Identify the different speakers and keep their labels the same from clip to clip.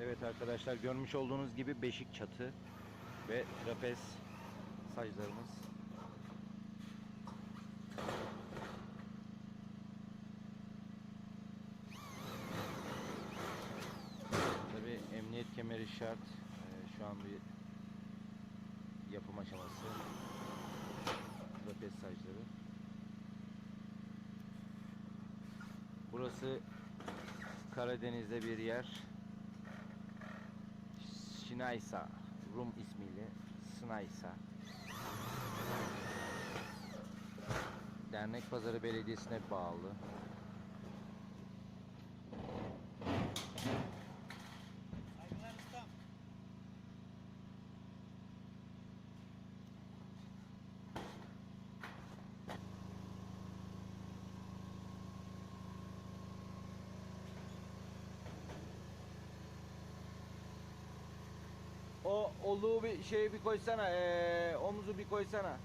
Speaker 1: Evet arkadaşlar görmüş olduğunuz gibi beşik çatı ve trapez saclarımız. Tabi emniyet kemeri şart. Ee, şu an bir yapım aşaması. Trapez sacları. Burası Karadeniz'de bir yer. Şinaysa Rum ismiyle Sınaysa Dernek Pazarı Belediyesi'ne bağlı. Olduğu bir şeyi bir koysana, ee, omuzu bir koysana.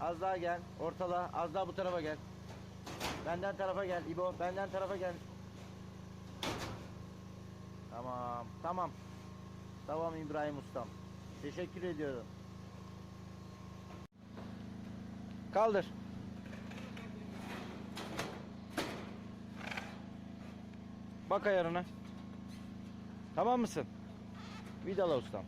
Speaker 1: Az daha gel, ortala, az daha bu tarafa gel. Benden tarafa gel İbo, benden tarafa gel. Tamam, tamam. Tamam İbrahim Ustam. Teşekkür ediyorum. Kaldır. Bak ayarına. Tamam mısın? Vidala ustam.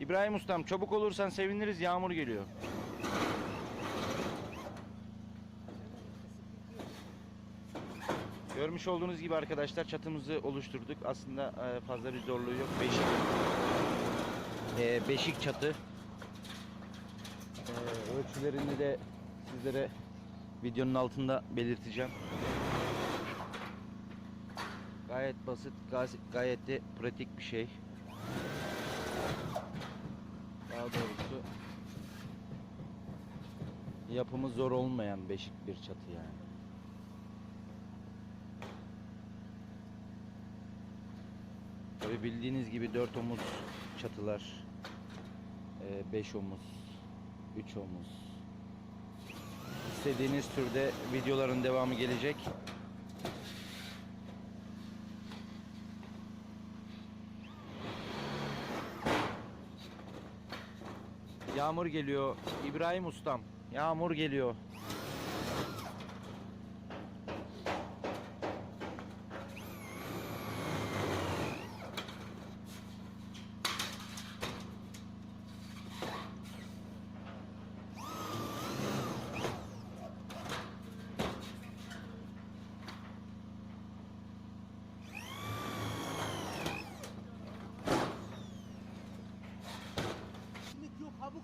Speaker 1: İbrahim ustam çabuk olursan seviniriz yağmur geliyor. Görmüş olduğunuz gibi arkadaşlar çatımızı oluşturduk. Aslında e, fazla bir zorluğu yok. Beşik, e, beşik çatı. E, ölçülerini de sizlere videonun altında belirteceğim. Gayet basit, gayet, gayet de pratik bir şey. Daha doğrusu yapımı zor olmayan beşik bir çatı yani. Tabi bildiğiniz gibi 4 omuz çatılar 5 omuz 3 omuz İstediğiniz türde videoların devamı gelecek. Yağmur geliyor. İbrahim ustam. Yağmur geliyor.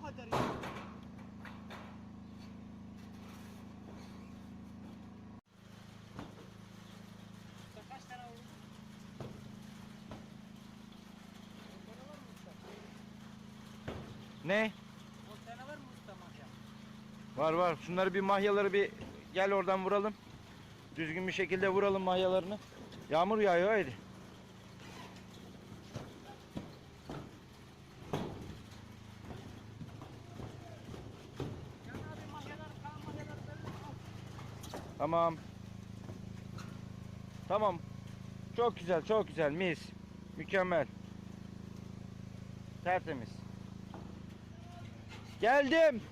Speaker 2: Kadar ya.
Speaker 1: Ne?
Speaker 2: Tane var mı usta mahya?
Speaker 1: Var var. Şunları bir mahyaları bir gel oradan vuralım. Düzgün bir şekilde vuralım mahyalarını. Yağmur yağıyor haydi. Tamam. Tamam. Çok güzel, çok güzel. Mis. Mükemmel. Tertemiz. Geldim.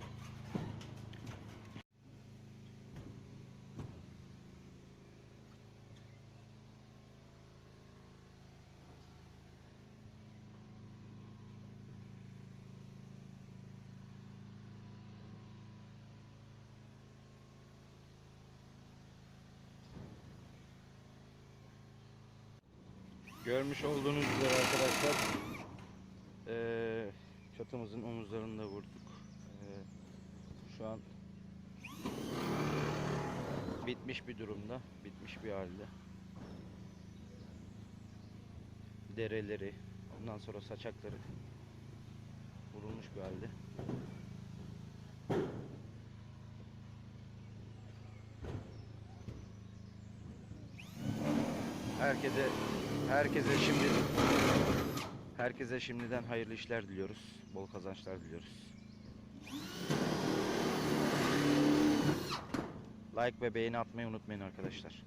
Speaker 1: Görmüş olduğunuz üzere arkadaşlar eee, çatımızın omuzlarını da vurduk. Eee, şu an bitmiş bir durumda. Bitmiş bir halde. Dereleri, ondan sonra saçakları vurulmuş bir halde. Herkese herkese şimdi herkese şimdiden hayırlı işler diliyoruz. Bol kazançlar diliyoruz. Like ve beğeni atmayı unutmayın arkadaşlar.